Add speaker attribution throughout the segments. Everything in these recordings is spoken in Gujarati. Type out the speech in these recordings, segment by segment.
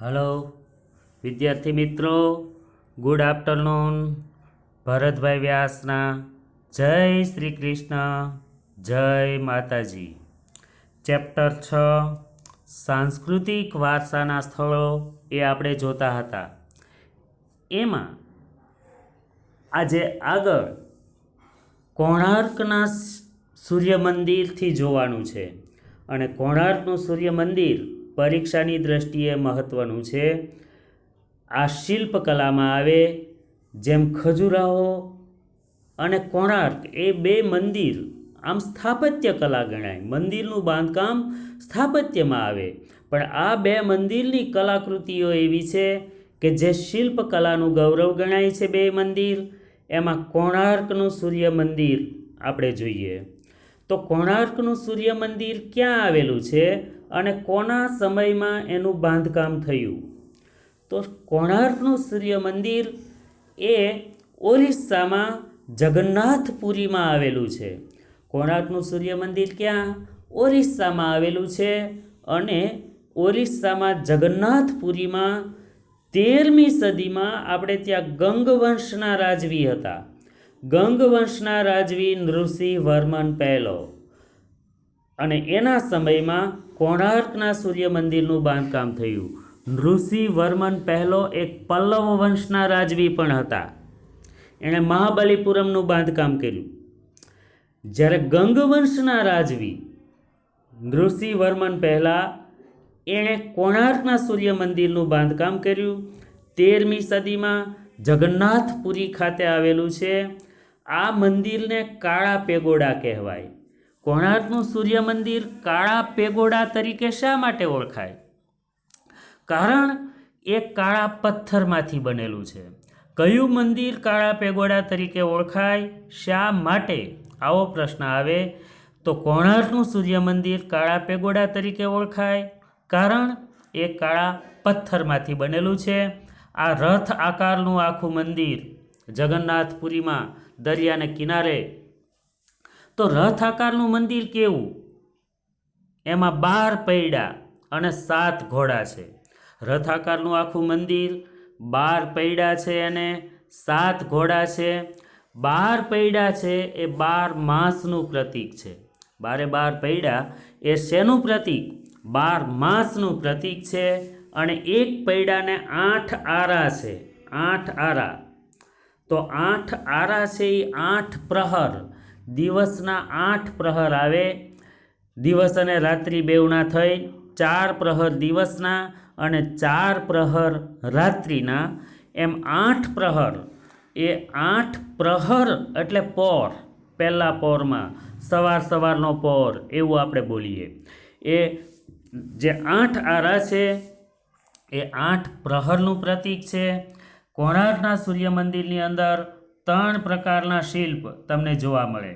Speaker 1: હલો, વિદ્યાર્થી મિત્રો, ગુડ આફ્ટરનૂન, ભરતભાઈ વ્યાસના, જય શ્રી કૃષ્ણ, જય માતાજી. ચેપ્ટર છ, સાંસ્કૃતિક વારસાના સ્થળો એ આપણે જોતા હતા. એમાં આજે આગળ કોણાર્કના સૂર્ય મંદિરથી જોવાનું છે. અને કોણાર્કનું સૂર્ય મંદિર પરીક્ષાની દ્રષ્ટિએ મહત્ત્વનું છે. આ શિલ્પકલામાં આવે જેમ ખજુરાહો અને કોણાર્ક, એ બે મંદિર આમ સ્થાપત્ય કલા ગણાય. મંદિરનું બાંધકામ સ્થાપત્યમાં આવે. પણ આ બે મંદિરની કલાકૃતિઓ એવી છે કે જે શિલ્પકલાનું ગૌરવ ગણાય છે બે મંદિર. એમાં કોણાર્કનું સૂર્ય મંદિર આપણે જોઈએ. તો કોણાર્કનું સૂર્ય મંદિર ક્યાં આવેલું છે? અને કોના સમયમાં એનું બાંધકામ થયું? તો કોણાર્કનું સૂર્ય મંદિર એ ઓરિસ્સામાં જગન્નાથપુરીમાં આવેલું છે. કોણાર્કનું સૂર્ય મંદિર ક્યાં? ઓરિસ્સામાં આવેલું છે અને ઓરિસ્સામાં જગન્નાથપુરીમાં તેરમી સદીમાં આપણે ત્યાં ગંગવંશના રાજવી હતા. ગંગવંશના રાજવી નૃસિંહ વર્મન પહેલો. અને એના સમયમાં કોણાર્કના સૂર્ય મંદિરનું બાંધકામ થયું. ઋષિ વર્મન પહેલો એક પલ્લવ વંશના રાજવી પણ હતા. એણે મહાબલીપુરમનું બાંધકામ કર્યું. જ્યારે ગંગવંશના રાજવી ઋષિ વર્મન પહેલાં એણે કોણાર્કના સૂર્ય મંદિરનું બાંધકામ કર્યું. તેરમી સદીમાં જગન્નાથપુરી ખાતે આવેલું છે. આ મંદિરને કાળા પેગોડા કહેવાય. કોણાર્કનું સૂર્ય મંદિર કાળા પેગોડા તરીકે શા માટે ઓળખાય? કારણ એ કાળા પથ્થરમાંથી બનેલું છે. કયું મંદિર કાળા પેગોડા તરીકે ઓળખાય? શા માટે? આવો પ્રશ્ન આવે. તો કોણાર્કનું સૂર્ય મંદિર કાળા પેગોડા તરીકે ઓળખાય? કારણ એ કાળા પથ્થરમાંથી બનેલું છે. આ રથ આકારનું આખું મંદિર જગન્નાથપુરીમાં દરિયાને કિનારે તો રથ આકારનું મંદિર કેવું? એમાં બાર પૈડા અને સાત ઘોડા છે. રથ આકારનું આખું મંદિર, બાર પૈડા છે અને સાત ઘોડા છે. બાર પૈડા છે એ બાર માસનું પ્રતીક છે. બારે બાર પૈડા એ શેનું પ્રતીક? બાર માસનું પ્રતીક છે અને એક પૈડાને આઠ આરા છે. આઠ આરા. તો આઠ આરા છે એ આઠ પ્રહર. દિવસના આઠ પ્રહર આવે. દિવસ અને રાત્રિ બેવના થઈ. ચાર પ્રહર દિવસના અને ચાર પ્રહર રાત્રિના. એમ આઠ પ્રહર. એ આઠ પ્રહર એટલે પોર. પહેલાં પોરમાં. સવાર સવારનો પોર. એવું આપણે બોલીએ. એ જે આઠ આરા છે, એ આઠ પ્રહરનું પ્રતીક છે. કોણાર્કના સૂર્ય મંદિરની અંદર ત્રણ પ્રકારના શિલ્પ તમને જોવા મળે.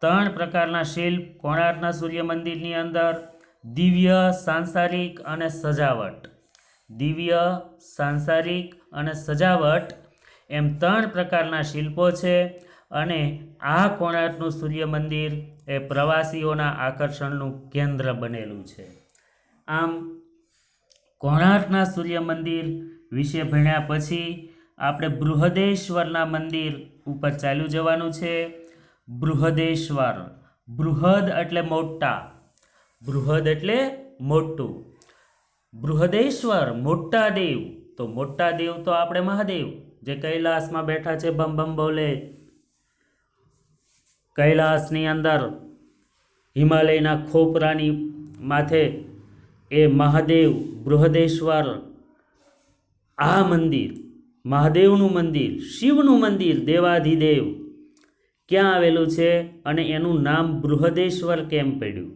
Speaker 1: ત્રણ પ્રકારના શિલ્પ કોણાર્કના સૂર્ય મંદિરની અંદર, દિવ્ય, સાંસારિક અને સજાવટ. દિવ્ય, સાંસારિક અને સજાવટ એમ ત્રણ પ્રકારના શિલ્પો છે અને આ કોણાર્કનું સૂર્ય મંદિર એ પ્રવાસીઓના આકર્ષણનું કેન્દ્ર બનેલું છે. આમ, કોણાર્કના સૂર્ય મંદિર વિશે ભણ્યા પછી આપણે બૃહદેશ્વરના મંદિર ઉપર ચાલ્યું જવાનું છે. બૃહદેશ્વર. બૃહદ એટલે મોટા. બૃહદ એટલે મોટું. બૃહદેશ્વર મોટા દેવ તો મોટા દેવ તો આપણે મહાદેવ. જે કૈલાસમાં બેઠા છે બમ બમ બોલે. કૈલાસની અંદર હિમાલયના ખોપરાની માથે એ મહાદેવ, બૃહદેશ્વર. આ મંદિર મહાદેવનું મંદિર, શિવનું મંદિર, દેવાધિદેવ. ક્યાં આવેલું છે અને એનું નામ બૃહદેશ્વર કેમ પડ્યું?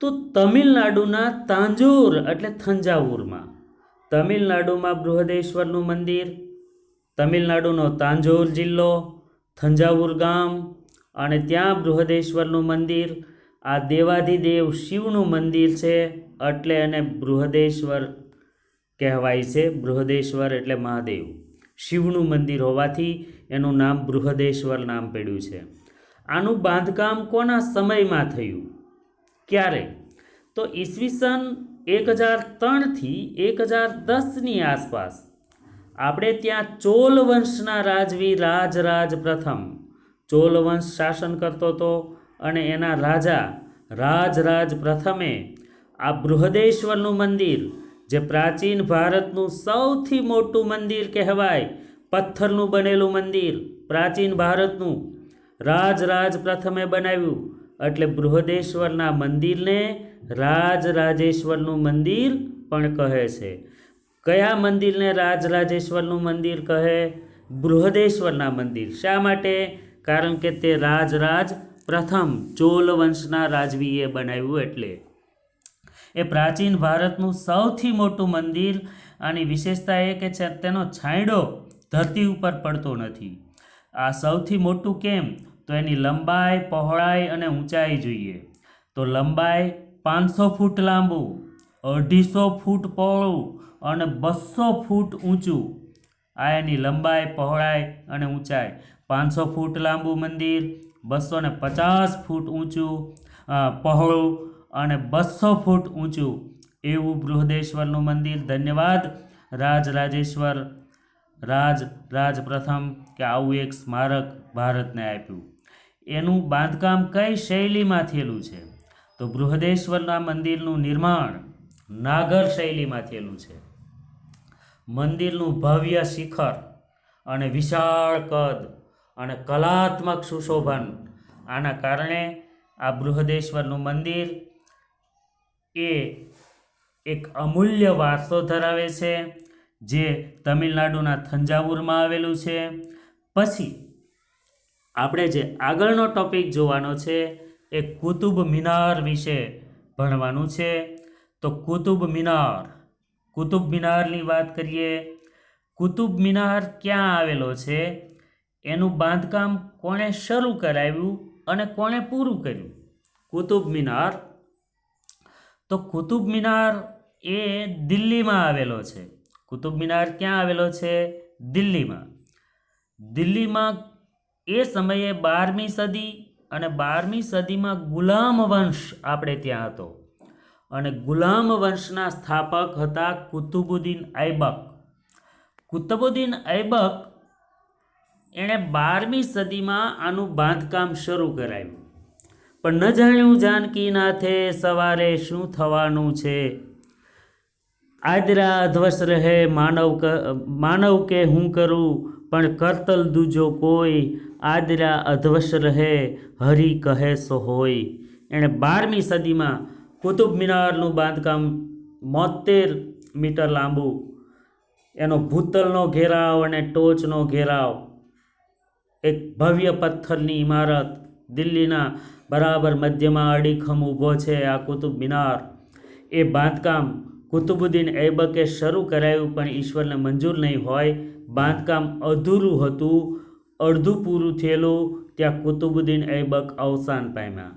Speaker 1: તો તમિલનાડુના તાંજોર, એટલે થંજાવુરમાં. તમિલનાડુમાં બૃહદેશ્વરનું મંદિર, તમિલનાડુનો તાંજોર જિલ્લો, થંજાવુર ગામ, અને ત્યાં બૃહદેશ્વરનું મંદિર, આ દેવાધિદેવ શિવનું મંદિર છે, એટલે એને બૃહદેશ્વર કહેવાય છે બૃહદેશ્વર એટલે મહાદેવ. શિવનું મંદિર હોવાથી એનું નામ બૃહદેશ્વર નામ પડ્યું છે. આનું બાંધકામ કોના સમયમાં થયું? ક્યારે? તો ઈસવીસન એક હજાર ત્રણથી એક હજાર દસની આસપાસ. આપણે ત્યાં ચોલ વંશના રાજવી રાજરાજ પ્રથમ. ચોલ વંશ શાસન કરતો હતો અને એના રાજા રાજરાજ પ્રથમે આ બૃહદેશ્વરનું મંદિર જે પ્રાચીન ભારતનું સૌથી મોટું મંદિર કહેવાય, પથ્થરનું બનેલું મંદિર. પ્રાચીન ભારતનું રાજરાજ પ્રથમે બનાવ્યું, એટલે બૃહદેશ્વરના મંદિરને રાજરાજેશ્વરનું મંદિર પણ કહે છે. કયા મંદિરને રાજરાજેશ્વરનું મંદિર કહે? બૃહદેશ્વરના મંદિર. શા માટે? કારણ કે તે રાજરાજ પ્રથમ ચોલ વંશના રાજવીએ બનાવ્યું એટલે. એ પ્રાચીન ભારતનું સૌથી મોટું મંદિર આની વિશેષતા એ કે છે, તેનો છાંયડો ધરતી ઉપર પડતો નથી. આ સૌથી મોટું કેમ? તો એની લંબાઈ, પહોળાઈ અને ઊંચાઈ જોઈએ. તો લંબાઈ પાંચસો ફૂટ લાંબુ, અઢીસો ફૂટ પહોળું અને બસો ફૂટ ઊંચું. આ એની લંબાઈ, પહોળાઈ અને ઊંચાઈ. પાંચસો ફૂટ લાંબુ મંદિર, બસો ને પચાસ ફૂટ ઊંચું પહોળું અને બસો ફૂટ ઊંચું એવું બૃહદેશ્વરનું મંદિર. ધન્યવાદ રાજ રાજેશ્વર રાજ રાજ પ્રથમ કે આવું એક સ્મારક ભારતને આપ્યું. એનું બાંધકામ કઈ શૈલીમાં થયેલું છે? તો બૃહદેશ્વરના મંદિરનું નિર્માણ નાગર શૈલીમાં થયેલું છે. મંદિરનું ભવ્ય શિખર અને વિશાળ કદ અને કલાત્મક સુશોભન. આના કારણે આ બૃહદેશ્વરનું મંદિર એ એક અમૂલ્ય વારસો ધરાવે છે, જે તમિલનાડુના થંજાવુરમાં આવેલું છે. પછી આપણે જે આગળનો ટોપિક જોવાનો છે, એ કુતુબ મિનાર વિશે ભણવાનું છે. તો કુતુબ મિનાર, કુતુબ મિનારની વાત કરીએ, કુતુબ મિનાર ક્યાં આવેલો છે? એનું બાંધકામ કોણે શરૂ કરાવ્યું અને કોણે પૂરું કર્યું? કુતુબ મિનાર તો કુતુબ મિનાર એ દિલ્હીમાં આવેલો છે. કુતુબ મિનાર ક્યાં આવેલો છે? દિલ્હીમાં. દિલ્હીમાં એ સમયે બારમી સદી અને બારમી સદીમાં ગુલામ વંશ આપણે ત્યાં હતો. અને ગુલામ વંશના સ્થાપક હતા કુતુબુદ્દીન ઐબક. કુતુબુદ્દીન ઐબક એણે બારમી સદીમાં આનું બાંધકામ શરૂ કરાવ્યું. પણ ન જાણ્યું જાનકીનાથે સવારે શું થવાનું છે? આદરા અધ્વસ રહે માનવ માનવ કે હું કરું, પણ કરતલ દૂજો કોઈ? આદરા અધ્વસ રહે, હરિ કહે સો હોય. એણે બારમી સદીમાં કુતુબ મિનારનું બાંધકામ મોતેર મીટર લાંબુ. એનો ભૂતલનો ઘેરાવ અને ટોચનો ઘેરાવ. એક ભવ્ય પથ્થરની ઇમારત, દિલ્હીના બરાબર મધ્યમાં અડીખમ ઊભો છે આ કુતુબ મિનાર. એ બાંધકામ કુતુબુદ્દીન ઐબકે શરૂ કરાયું પણ ઈશ્વરને મંજૂર નહીં હોય. બાંધકામ અધૂરું હતું, અડધું પૂરું થયેલું, ત્યાં કુતુબુદ્દીન ઐબક અવસાન પામ્યા.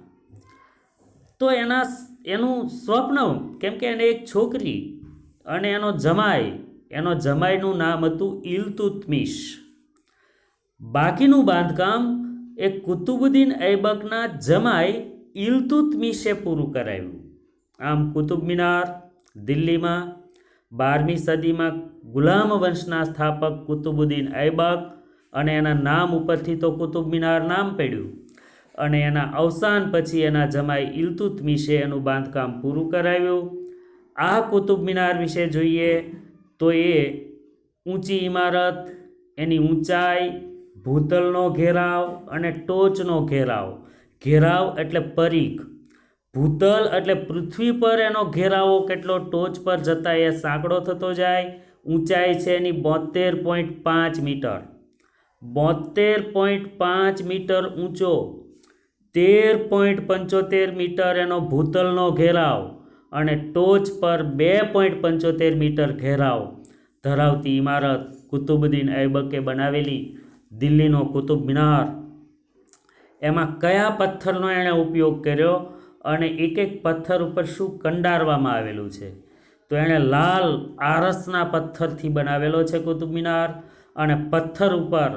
Speaker 1: તો એના એનું સ્વપ્ન, કેમ કે એને એક છોકરી અને એનો જમાઈ, એનો જમાઈનું નામ હતું ઇલતુત્મિશ. બાકીનું બાંધકામ એ કુતુબુદ્દીન ઐબકના જમાઈ ઇલતુત્મિશે પૂરું કરાવ્યું આમ કુતુબ મિનાર, દિલ્હીમાં બારમી સદીમાં ગુલામ વંશના સ્થાપક કુતુબુદ્દીન ઐબક અને એના નામ ઉપરથી તો કુતુબ મિનાર નામ પડ્યું. અને એના અવસાન પછી એના જમાઈ ઇલતુત્મિશે એનું બાંધકામ પૂરું કરાવ્યું આ કુતુબ મિનાર વિશે જોઈએ તો એ ઊંચી ઇમારત, એની ઊંચાઈ ભૂતલનો ઘેરાવ અને ટોચનો ઘેરાવ. ઘેરાવ એટલે પરીખ. ભૂતલ એટલે પૃથ્વી પર એનો ઘેરાવો કેટલો ટોચ પર જતાં એ સાંકડો થતો જાય. ઊંચાઈ છે એની બોતેર પોઈન્ટ પાંચ મીટર. બોતેર પોઈન્ટ પાંચ મીટર ઊંચો. તેર પોઈન્ટ પંચોતેર મીટર એનો ભૂતલનો ઘેરાવ અને ટોચ પર બે પોઈન્ટ પંચોતેર મીટર ઘેરાવ ધરાવતી ઇમારત કુતુબુદ્દીન ઐબકે બનાવેલી. દિલ્હીનો કુતુબ મિનાર. એમાં કયા પથ્થરનો એણે ઉપયોગ કર્યો અને એક એક પથ્થર ઉપર શું કંડારવામાં આવેલું છે? તો એણે લાલ આરસના પથ્થરથી બનાવેલો છે કુતુબ મિનાર અને પથ્થર ઉપર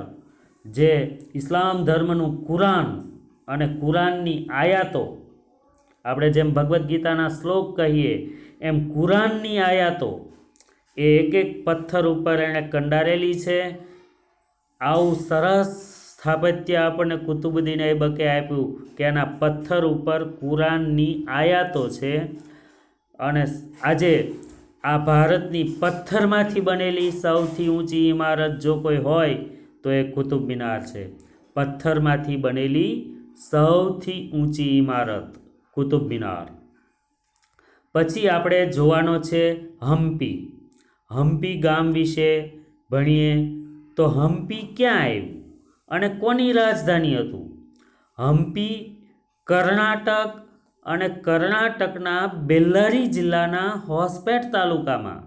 Speaker 1: જે ઇસ્લામ ધર્મનું કુરાન અને કુરાનની આયાતો, આપણે જેમ ભગવદ્ ગીતાના શ્લોક કહીએ એમ કુરાનની આયાતો, એ એક એક પથ્થર ઉપર એણે કંડારેલી છે આવું સરસ સ્થાપત્ય આપણને કુતુબુદ્દીન બકે આપ્યું કે એના પથ્થર ઉપર કુરાનની આયાતો છે અને આજે આ ભારતની પથ્થરમાંથી બનેલી સૌથી ઊંચી ઇમારત જો કોઈ હોય તો એ કુતુબ મિનાર છે. પથ્થરમાંથી બનેલી સૌથી ઊંચી ઇમારત કુતુબ મિનાર. પછી આપણે જોવાનો છે હમ્પી. હમ્પી ગામ વિશે ભણીએ તો હમ્પી ક્યાં આવ્યું અને કોની રાજધાની હતું? હમ્પી કર્ણાટક અને કર્ણાટકના બેલ્લારી જિલ્લાના હોસ્પેટ તાલુકામાં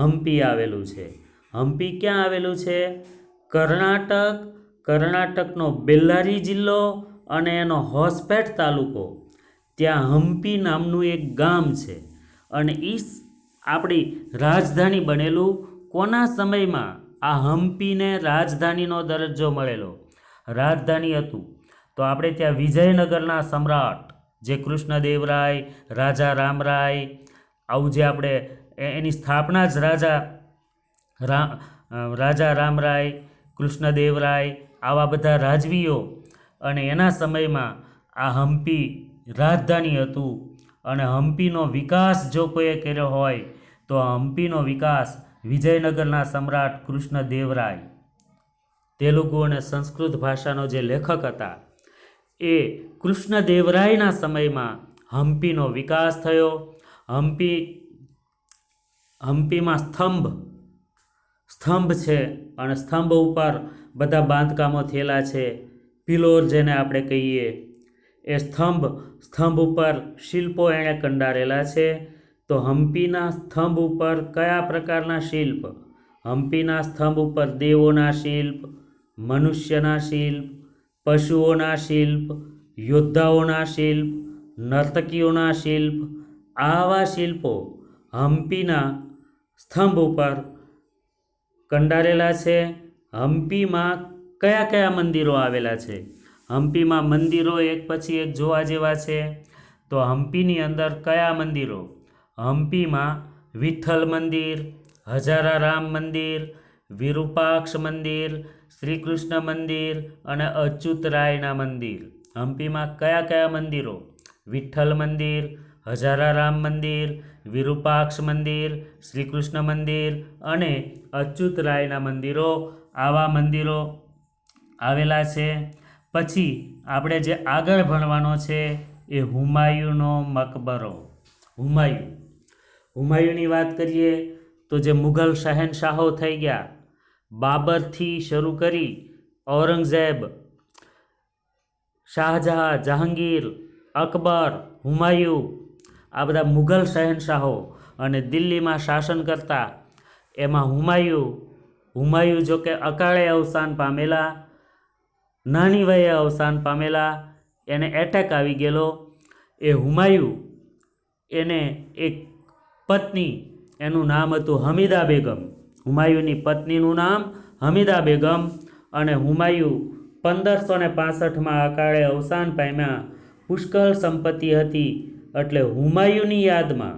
Speaker 1: હમ્પી આવેલું છે. હમ્પી ક્યાં આવેલું છે? કર્ણાટક, કર્ણાટકનો બેલ્લારી જિલ્લો અને એનો હોસ્પેટ તાલુકો. ત્યાં હમ્પી નામનું એક ગામ છે અને એ આપણી રાજધાની બનેલું કોના સમયમાં? આ હમ્પીને રાજધાનીનો દરજ્જો મળેલો. રાજધાની હતું. તો આપણે ત્યાં વિજયનગરના સમ્રાટ, જે કૃષ્ણદેવરાય, રાજા રામરાય, આવું જે આપણે એની સ્થાપના જ રાજા રાજા રામરાય, કૃષ્ણદેવરાય, આવા બધા રાજવીઓ અને એના સમયમાં આ હમ્પી રાજધાની હતું. અને હમ્પીનો વિકાસ જો કોઈએ કર્યો હોય, તો હમ્પીનો વિકાસ વિજયનગરના સમ્રાટ કૃષ્ણદેવરાય. તેલુગુ અને સંસ્કૃત ભાષાનો જે લેખક હતા, એ કૃષ્ણદેવરાયના સમયમાં હમ્પીનો વિકાસ થયો. હમ્પી હમ્પીમાં સ્તંભ સ્તંભ છે અને સ્તંભ ઉપર બધા બાંધકામો થયેલા છે. પિલોર જેને આપણે કહીએ, એ સ્તંભ સ્તંભ ઉપર શિલ્પો એણે કંડારેલા છે. તો હમ્પીના સ્તંભ ઉપર કયા પ્રકારના શિલ્પ? હમ્પીના સ્તંભ ઉપર દેવોના શિલ્પ, મનુષ્યના શિલ્પ, પશુઓના શિલ્પ, યોદ્ધાઓના શિલ્પ, નર્તકીઓના શિલ્પ, આવા શિલ્પો હમ્પીના સ્તંભ ઉપર કંડારેલા છે. હમ્પીમાં કયા કયા મંદિરો આવેલા છે? હમ્પીમાં મંદિરો એક પછી એક જોવા જેવા છે. તો હમ્પીની અંદર કયા મંદિરો? હમ્પીમાં વિઠ્ઠલ મંદિર, હજારા રામ મંદિર, વિરૂપાક્ષ મંદિર શ્રી કૃષ્ણ મંદિર અને અચ્યુતરાયના મંદિર. હમ્પીમાં કયા કયા મંદિરો? વિઠ્ઠલ મંદિર, હજારા રામ મંદિર, વિરૂપાક્ષ મંદિર શ્રી કૃષ્ણ મંદિર અને અચ્યુતરાયના મંદિરો આવા મંદિરો આવેલા છે. પછી આપણે જે આગળ ભણવાનો છે એ હુમાયુનો મકબરો. હુમાયુ. હુમાયુની વાત કરીએ તો જે મુઘલ શહેનશાહો થઈ ગયા, બાબરથી શરૂ કરી ઔરંગઝેબ, શાહજહાં, જહાંગીર, અકબર, હુમાયુ, આ બધા મુઘલ શહેનશાહો અને દિલ્હીમાં શાસન કરતા, એમાં હુમાયુ હુમાયુ જો કે અકાળે અવસાન પામેલા નાની વયે અવસાન પામેલા, એને એટેક આવી ગયેલો. એ હુમાયુ એને એક પત્ની, એનું નામ હતું હમીદા બેગમ. હુમાયુની પત્નીનું નામ હમીદા બેગમ અને હુમાયુ પંદરસો ને પાસઠમાં અકાળે અવસાન પામ્યા. પુષ્કળ સંપત્તિ હતી એટલે હુમાયુની યાદમાં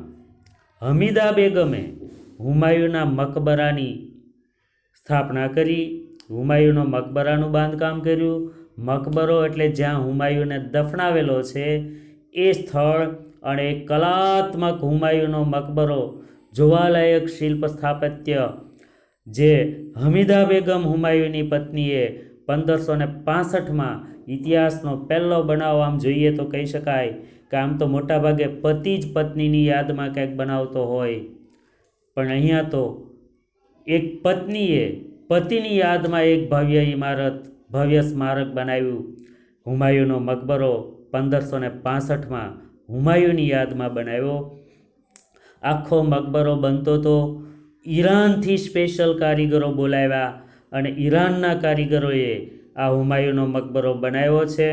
Speaker 1: હમીદા બેગમે હુમાયુના મકબરાની સ્થાપના કરી. હુમાયુનો મકબરાનું બાંધકામ કર્યું. મકબરો એટલે જ્યાં હુમાયુને દફનાવેલો છે, એ સ્થળ અને કલાત્મક હુમાયુનો મકબરો જોવાલાયક શિલ્પ સ્થાપત્ય જે હમીદા બેગમ હુમાયુની પત્નીએ પંદરસો ને પાસઠમાં ઇતિહાસનો પહેલો બનાવ, આમ જોઈએ તો કહી શકાય કે આમ તો મોટાભાગે પતિ જ પત્નીની યાદમાં કંઈક બનાવતો હોય. પણ અહીંયા તો એક પત્નીએ પતિની યાદમાં એક ભવ્ય ઇમારત ભવ્ય સ્મારક બનાવ્યું. હુમાયુનો મકબરો પંદરસો ને પાસઠમાં હુમાયુની યાદમાં બનાવ્યો. આખો મકબરો બનતો તો ઈરાનથી સ્પેશિયલ કારીગરો બોલાવ્યા અને ઈરાનના કારીગરોએ આ હુમાયુનો મકબરો બનાવ્યો છે.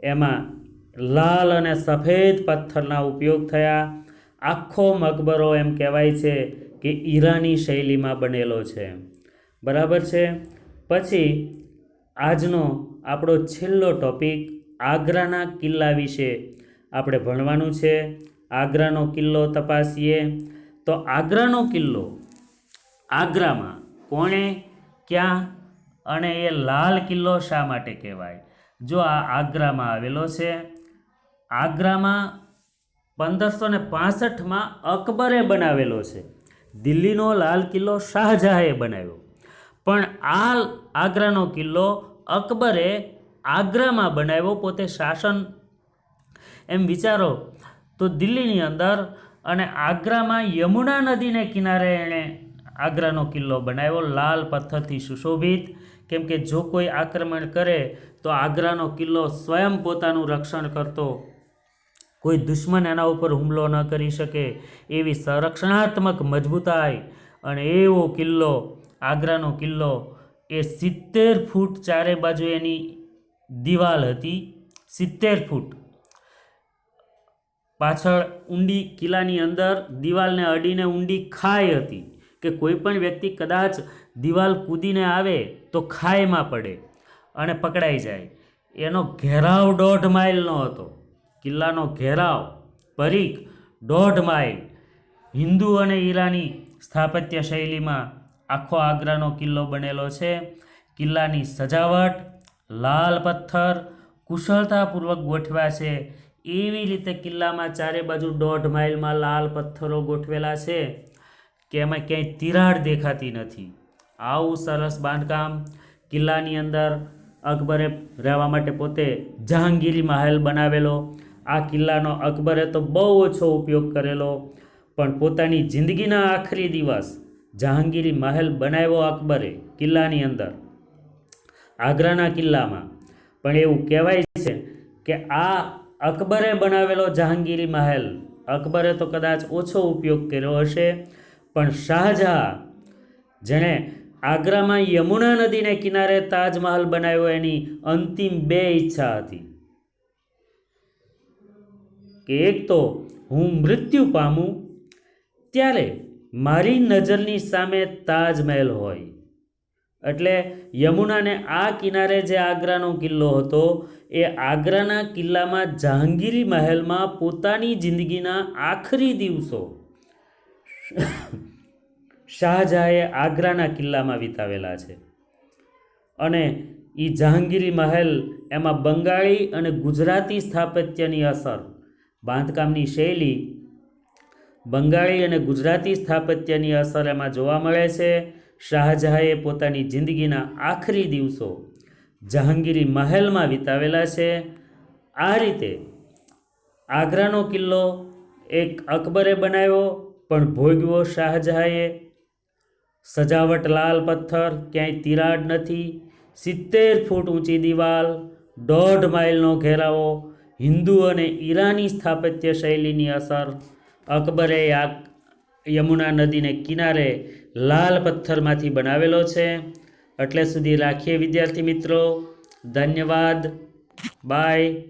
Speaker 1: એમાં લાલ અને સફેદ પથ્થરના ઉપયોગ થયા. આખો મકબરો એમ કહેવાય છે કે ઈરાની શૈલીમાં બનેલો છે. બરાબર છે? પછી આજનો આપણો છેલ્લો ટોપિક આગ્રાના કિલ્લા વિશે આપણે ભણવાનું છે, આગ્રાનો કિલ્લો તપાસીએ, તો આગ્રાનો કિલ્લો આગ્રામાં કોણે, ક્યાં અને એ લાલ કિલ્લો શા માટે કહેવાય? જો આ આગ્રામાં આવેલો છે, આગ્રામાં પંદરસો ને પાસઠમાં અકબરે બનાવેલો છે. દિલ્હીનો લાલ કિલ્લો શાહજહાએ બનાવ્યો. પણ આ આગ્રાનો કિલ્લો અકબરે આગ્રામાં બનાવ્યો, પોતે શાસન એમ વિચારો, તો દિલ્હીની અંદર અને આગ્રામાં યમુના નદીને કિનારે એણે આગ્રાનો કિલ્લો બનાવ્યો, લાલ પથ્થરથી સુશોભિત. કેમ કે જો કોઈ આક્રમણ કરે, તો આગ્રાનો કિલ્લો સ્વયં પોતાનું રક્ષણ કરતો. કોઈ દુશ્મન એના ઉપર હુમલો ન કરી શકે, એવી સંરક્ષણાત્મક મજબૂતાઈ અને એવો કિલ્લો, આગ્રાનો કિલ્લો, એ સિત્તેર ફૂટ ચારે બાજુ એની દિવાલ હતી. સિત્તેર ફૂટ. પાછળ ઊંડી કિલ્લાની અંદર દિવાલને અડીને ઊંડી ખાઈ હતી કે કોઈ પણ વ્યક્તિ કદાચ દિવાલ કૂદીને આવે તો ખાઈમાં પડે અને પકડાઈ જાય. એનો ઘેરાવ દોઢ માઇલનો હતો. કિલ્લાનો ઘેરાવ પરીખ દોઢ માઇલ. હિન્દુ અને ઈરાની સ્થાપત્ય શૈલીમાં આખો આગ્રાનો કિલ્લો બનેલો છે. કિલ્લાની સજાવટ લાલ પથ્થર કુશળતાપૂર્વક ગોઠવ્યા છે એવી રીતે કિલ્લામાં ચારે બાજુ દોઢ માઇલમાં લાલ પથ્થરો ગોઠવેલા છે કે એમાં ક્યાંય તિરાડ દેખાતી નથી. આવું સરસ બાંધકામ કિલ્લાની અંદર અકબરે રહેવા માટે પોતે જહાંગીરી મહેલ બનાવેલો. આ કિલ્લાનો અકબરે તો બહુ ઓછો ઉપયોગ કરેલો, પણ પોતાની જિંદગીના આખરી દિવસ જહાંગીરી મહેલ બનાવ્યો અકબરે કિલ્લાની અંદર. આગ્રાના કિલ્લામાં. પણ એવું કહેવાય છે કે આ અકબરે બનાવેલો જહાંગીરી મહેલ. અકબરે તો કદાચ ઓછો ઉપયોગ કર્યો હશે, પણ શાહજહાં, જેણે આગ્રામાં યમુના નદીને કિનારે તાજમહલ બનાવ્યો એની અંતિમ બે ઈચ્છા હતી. કે એક તો હું મૃત્યુ પામું, ત્યારે મારી નજરની સામે તાજમહેલ હોય. એટલે યમુનાને આ કિનારે જે આગ્રાનો કિલ્લો હતો, એ આગ્રાના કિલ્લામાં જહાંગીરી મહેલમાં પોતાની જિંદગીના આખરી દિવસો શાહજહાએ આગ્રાના કિલ્લામાં વિતાવેલા છે. અને એ જહાંગીરી મહેલ એમાં બંગાળી અને ગુજરાતી સ્થાપત્યની અસર, બાંધકામની શૈલી, બંગાળી અને ગુજરાતી સ્થાપત્યની અસર એમાં જોવા મળે છે. શાહજહાએ પોતાની જિંદગીના આખરી દિવસો જહાંગીરી મહેલમાં વિતાવેલા છે. આ રીતે આગ્રાનો કિલ્લો એક અકબરે બનાવ્યો, પણ ભોગ્યો શાહજહાએ. સજાવટ લાલ પથ્થર, ક્યાંય તિરાડ નથી, સિત્તેર ફૂટ ઊંચી દિવાલ, દોઢ માઇલનો ઘેરાવો, હિન્દુ અને ઈરાની સ્થાપત્ય શૈલીની અસર અકબરે યમુના નદીને કિનારે લાલ પથ્થરમાંથી બનાવેલો છે. એટલે સુધી રાખીએ વિદ્યાર્થી મિત્રો. ધન્યવાદ. બાય